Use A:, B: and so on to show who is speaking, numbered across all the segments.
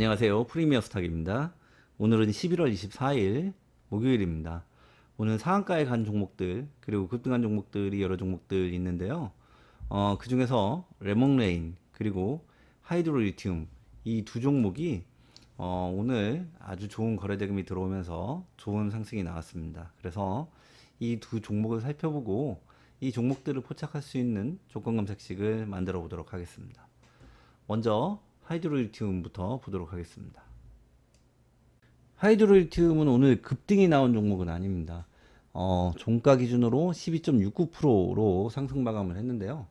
A: 안녕하세요. 프리미어 스탁입니다. 오늘은 11월 24일 목요일입니다. 오늘 상한가에 간 종목들 그리고 급등한 종목들이 여러 종목들 있는데요. 어, 그 중에서 레몬레인 그리고 하이드로리튬 이 두 종목이 어, 오늘 아주 좋은 거래 대금이 들어오면서 좋은 상승이 나왔습니다. 그래서 이 두 종목을 살펴보고 이 종목들을 포착할 수 있는 조건 검색식을 만들어 보도록 하겠습니다. 먼저 하이드로리튬부터 보도록 하겠습니다. 하이드로리튬은 오늘 급등이 나온 종목은 아닙니다. 어, 종가 기준으로 12.69%로 상승 마감을 했는데요.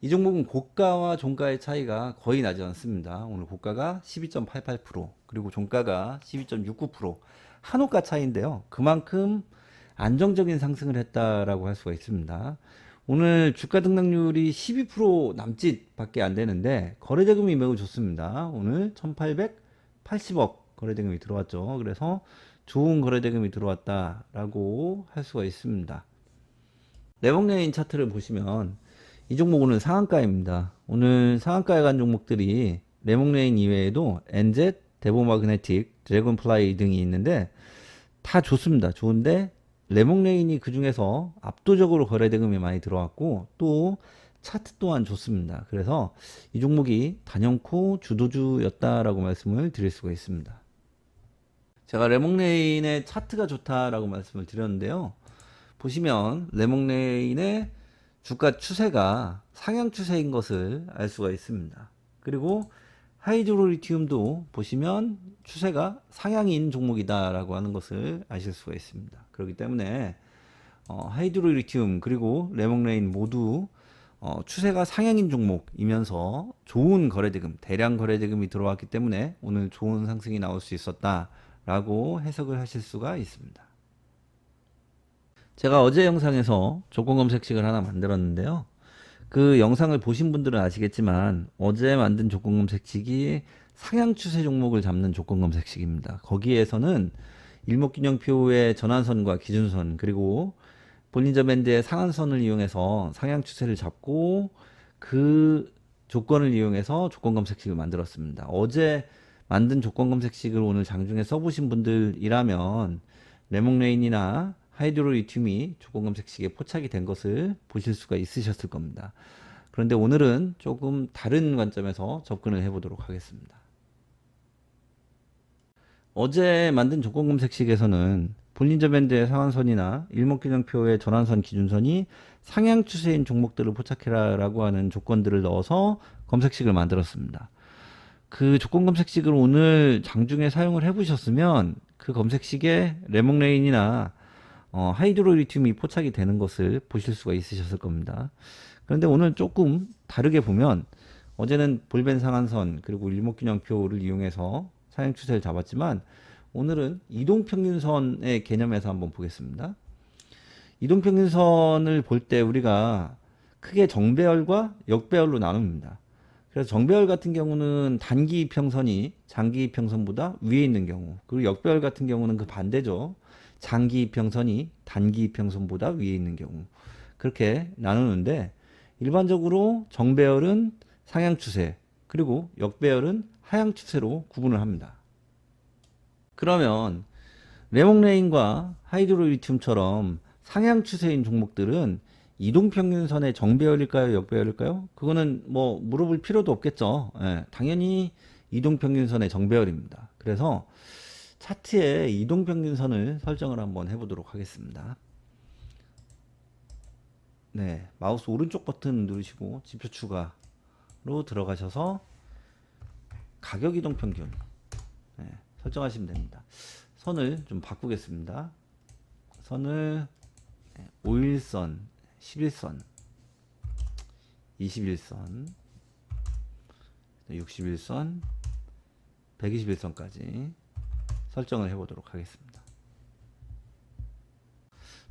A: 이 종목은 고가와 종가의 차이가 거의 나지 않습니다. 오늘 고가가 12.88% 그리고 종가가 12.69% 한호가 차이인데요. 그만큼 안정적인 상승을 했다라고 할 수가 있습니다. 오늘 주가 등락률이 12% 남짓밖에 안 되는데 거래대금이 매우 좋습니다. 오늘 1,880억 거래대금이 들어왔죠. 그래서 좋은 거래대금이 들어왔다라고 할 수가 있습니다. 레몬레인 차트를 보시면 이 종목은 상한가입니다. 오늘 상한가에 간 종목들이 레몬레인 이외에도 엔젯, 데보마그네틱, 드래곤플라이 등이 있는데 다 좋습니다. 좋은데 레몬레인이 그 중에서 압도적으로 거래 대금이 많이 들어왔고 또 차트 또한 좋습니다. 그래서 이 종목이 단연코 주도주였다라고 말씀을 드릴 수가 있습니다. 제가 레몬레인의 차트가 좋다라고 말씀을 드렸는데요. 보시면 레몬레인의 주가 추세가 상향 추세인 것을 알 수가 있습니다. 그리고 하이드로리튬도 보시면 추세가 상향인 종목이다라고 하는 것을 아실 수가 있습니다. 그렇기 때문에 어, 하이드로리튬 그리고 레몬레인 모두 어, 추세가 상향인 종목이면서 좋은 거래대금, 대량 거래대금이 들어왔기 때문에 오늘 좋은 상승이 나올 수 있었다라고 해석을 하실 수가 있습니다. 제가 어제 영상에서 조건 검색식을 하나 만들었는데요. 그 영상을 보신 분들은 아시겠지만 어제 만든 조건 검색식이 상향 추세 종목을 잡는 조건 검색식입니다. 거기에서는 일목균형표의 전환선과 기준선 그리고 볼린저 밴드의 상한선을 이용해서 상향 추세를 잡고 그 조건을 이용해서 조건 검색식을 만들었습니다. 어제 만든 조건 검색식을 오늘 장중에 써보신 분들이라면 레몬레인이나 하이드로리튬이 조건 검색식에 포착이 된 것을 보실 수가 있으셨을 겁니다. 그런데 오늘은 조금 다른 관점에서 접근을 해보도록 하겠습니다. 어제 만든 조건 검색식에서는 볼린저 밴드의 상한선이나 일목균형표의 전환선 기준선이 상향 추세인 종목들을 포착해라 라고 하는 조건들을 넣어서 검색식을 만들었습니다. 그 조건 검색식을 오늘 장중에 사용을 해보셨으면 그 검색식에 레몬레인이나 어, 하이드로리튬이 포착이 되는 것을 보실 수가 있으셨을 겁니다. 그런데 오늘 조금 다르게 보면 어제는 볼벤 상한선 그리고 일목균형표를 이용해서 상향 추세를 잡았지만 오늘은 이동평균선의 개념에서 한번 보겠습니다. 이동평균선을 볼 때 우리가 크게 정배열과 역배열로 나눕니다. 그래서 정배열 같은 경우는 단기 이평선이 장기 이평선보다 위에 있는 경우 그리고 역배열 같은 경우는 그 반대죠. 장기 이평선이 단기 이평선보다 위에 있는 경우 그렇게 나누는데 일반적으로 정배열은 상향 추세 그리고 역배열은 하향 추세로 구분을 합니다. 그러면 레몬레인과 하이드로리튬처럼 상향 추세인 종목들은 이동평균선의 정배열일까요, 역배열일까요? 그거는 뭐 물어볼 필요도 없겠죠. 예, 당연히 이동평균선의 정배열입니다. 그래서 차트에 이동평균선을 설정을 한번 해보도록 하겠습니다. 네, 마우스 오른쪽 버튼 누르시고 지표 추가로 들어가셔서 가격 이동 평균 네, 설정하시면 됩니다. 선을 좀 바꾸겠습니다. 선을 5일선, 11선, 21선, 61선, 121선까지 설정을 해보도록 하겠습니다.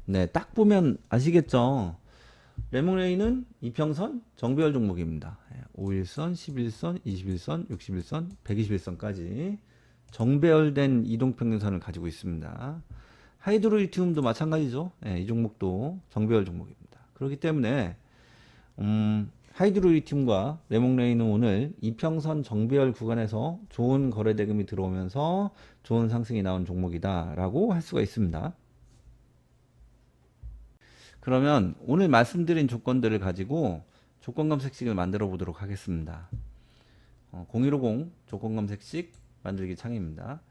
A: 네, 딱 보면 아시겠죠? 레몬레이는 이평선 정배열 종목입니다. 5일선, 11선, 21선, 61선, 121선까지 정배열된 이동평균선을 가지고 있습니다. 하이드로 리튬도 마찬가지죠. 네, 이 종목도 정배열 종목입니다. 그렇기 때문에 음, 하이드로리튬과 레몽레이는 오늘 이평선 정배열 구간에서 좋은 거래 대금이 들어오면서 좋은 상승이 나온 종목이다라고 할 수가 있습니다. 그러면 오늘 말씀드린 조건들을 가지고 조건 검색식을 만들어 보도록 하겠습니다. 어, 0150 조건 검색식 만들기 창입니다.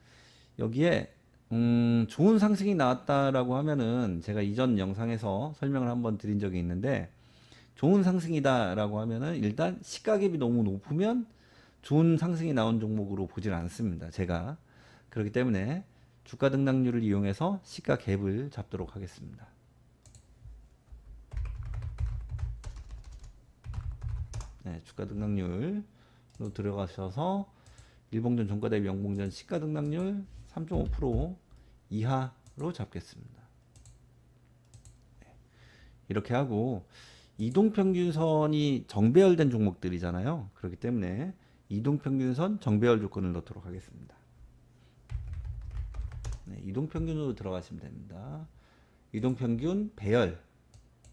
A: 여기에 음, 좋은 상승이 나왔다라고 하면은 제가 이전 영상에서 설명을 한번 드린 적이 있는데 좋은 상승이다라고 하면은 일단 시가갭이 너무 높으면 좋은 상승이 나온 종목으로 보질 않습니다. 제가 그렇기 때문에 주가 등락률을 이용해서 시가 갭을 잡도록 하겠습니다. 네, 주가 등락률로 들어가셔서 일봉전 종가 대비 영봉전 시가 등락률 3.5% 이하로 잡겠습니다. 네, 이렇게 하고 이동평균선이 정배열된 종목들이잖아요. 그렇기 때문에 이동평균선 정배열 조건을 넣도록 하겠습니다. 네, 이동평균으로 들어가시면 됩니다. 이동평균 배열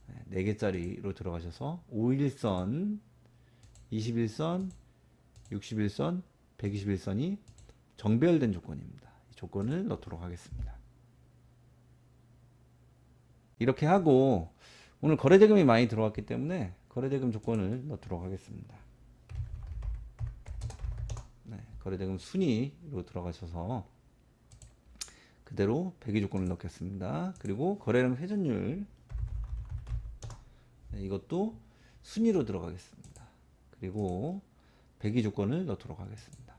A: 네, 4개짜리로 들어가셔서 5일선, 21선, 61선, 121선이 정배열된 조건입니다. 이 조건을 넣도록 하겠습니다. 이렇게 하고 오늘 거래대금이 많이 들어왔기 때문에 거래대금 조건을 넣도록 하겠습니다. 네, 거래대금 순위로 들어가셔서 그대로 배기 조건을 넣겠습니다. 그리고 거래량 회전율 네, 이것도 순위로 들어가겠습니다. 그리고 배기 조건을 넣도록 하겠습니다.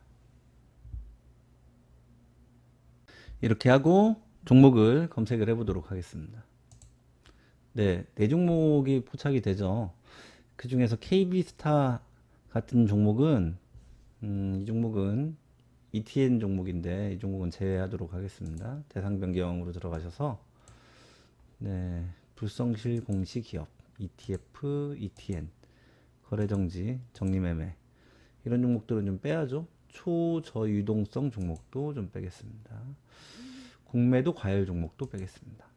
A: 이렇게 하고 종목을 검색을 해보도록 하겠습니다. 네, 네 종목이 포착이 되죠. 그 중에서 KB스타 같은 종목은 음, 이 종목은 ETN 종목인데 이 종목은 제외하도록 하겠습니다. 대상 변경으로 들어가셔서 네, 불성실 공시 기업 ETF, ETN 거래 정지, 정리 매매 이런 종목들은 좀 빼야죠. 초저유동성 종목도 좀 빼겠습니다. 공매도 과열 종목도 빼겠습니다.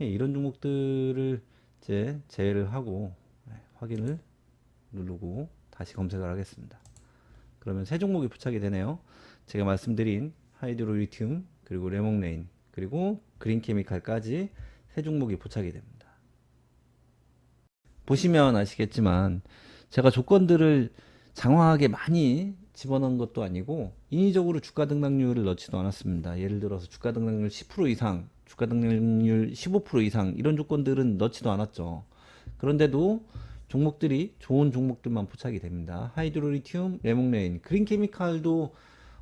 A: 예, 이런 종목들을 이제 제외를 하고 네, 확인을 누르고 다시 검색을 하겠습니다. 그러면 세 종목이 포착이 되네요. 제가 말씀드린 하이드로 리튬 그리고 레몽레인 그리고 그린 케미칼까지 세 종목이 포착이 됩니다. 보시면 아시겠지만 제가 조건들을 장황하게 많이 집어넣은 것도 아니고 인위적으로 주가 등락률을 넣지도 않았습니다. 예를 들어서 주가 등락률 10% 이상, 주가 등락률 15% 이상 이런 조건들은 넣지도 않았죠. 그런데도 종목들이 좋은 종목들만 포착이 됩니다. 하이드로리튬, 레몽레인, 그린케미칼도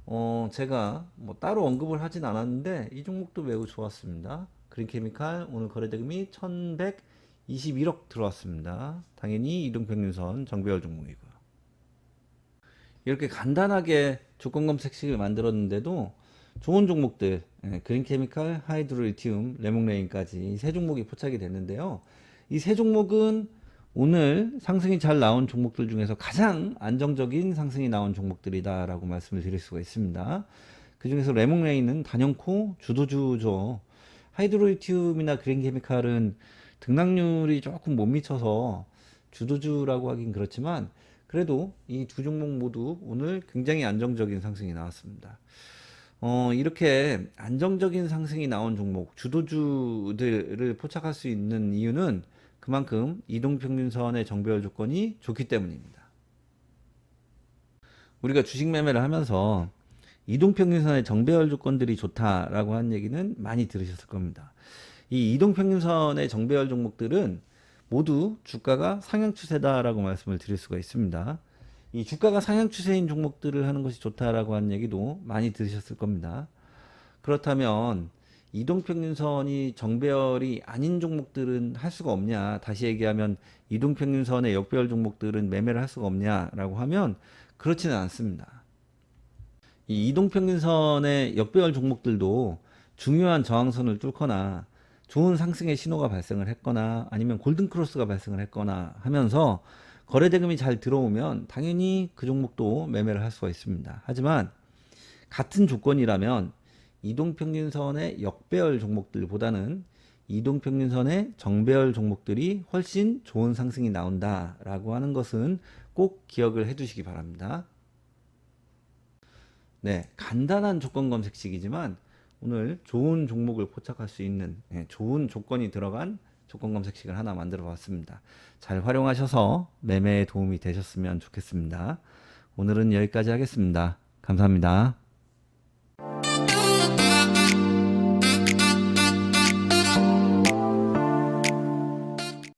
A: 어 제가 뭐 따로 언급을 하진 않았는데 이 종목도 매우 좋았습니다. 그린케미칼 오늘 거래대금이 1121억 들어왔습니다. 당연히 이동평균선 정배열 종목이고요. 이렇게 간단하게 조건 검색식을 만들었는데도 좋은 종목들 예, 그린케미칼, 하이드로리튬, 레몽레인까지 세 종목이 포착이 됐는데요. 이 세 종목은 오늘 상승이 잘 나온 종목들 중에서 가장 안정적인 상승이 나온 종목들이다라고 말씀을 드릴 수가 있습니다. 그 중에서 레몽레인은 단연코 주도주죠. 하이드로리튬이나 그린케미칼은 등락률이 조금 못 미쳐서 주도주라고 하긴 그렇지만 그래도 이 두 종목 모두 오늘 굉장히 안정적인 상승이 나왔습니다. 어, 이렇게 안정적인 상승이 나온 종목, 주도주들을 포착할 수 있는 이유는 그만큼 이동평균선의 정배열 조건이 좋기 때문입니다. 우리가 주식 매매를 하면서 이동평균선의 정배열 조건들이 좋다라고 한 얘기는 많이 들으셨을 겁니다. 이 이동평균선의 정배열 종목들은 모두 주가가 상향 추세다라고 말씀을 드릴 수가 있습니다. 이 주가가 상향 추세인 종목들을 하는 것이 좋다라고 하는 얘기도 많이 들으셨을 겁니다. 그렇다면 이동평균선이 정배열이 아닌 종목들은 할 수가 없냐? 다시 얘기하면 이동평균선의 역배열 종목들은 매매를 할 수가 없냐라고 하면 그렇지는 않습니다. 이 이동평균선의 역배열 종목들도 중요한 저항선을 뚫거나 좋은 상승의 신호가 발생을 했거나 아니면 골든 크로스가 발생을 했거나 하면서 거래 대금이 잘 들어오면 당연히 그 종목도 매매를 할 수가 있습니다. 하지만 같은 조건이라면 이동평균선의 역배열 종목들보다는 이동평균선의 정배열 종목들이 훨씬 좋은 상승이 나온다라고 하는 것은 꼭 기억을 해두시기 바랍니다. 네, 간단한 조건 검색식이지만 오늘 좋은 종목을 포착할 수 있는 예, 좋은 조건이 들어간 조건 검색식을 하나 만들어 봤습니다. 잘 활용하셔서 매매에 도움이 되셨으면 좋겠습니다. 오늘은 여기까지 하겠습니다. 감사합니다.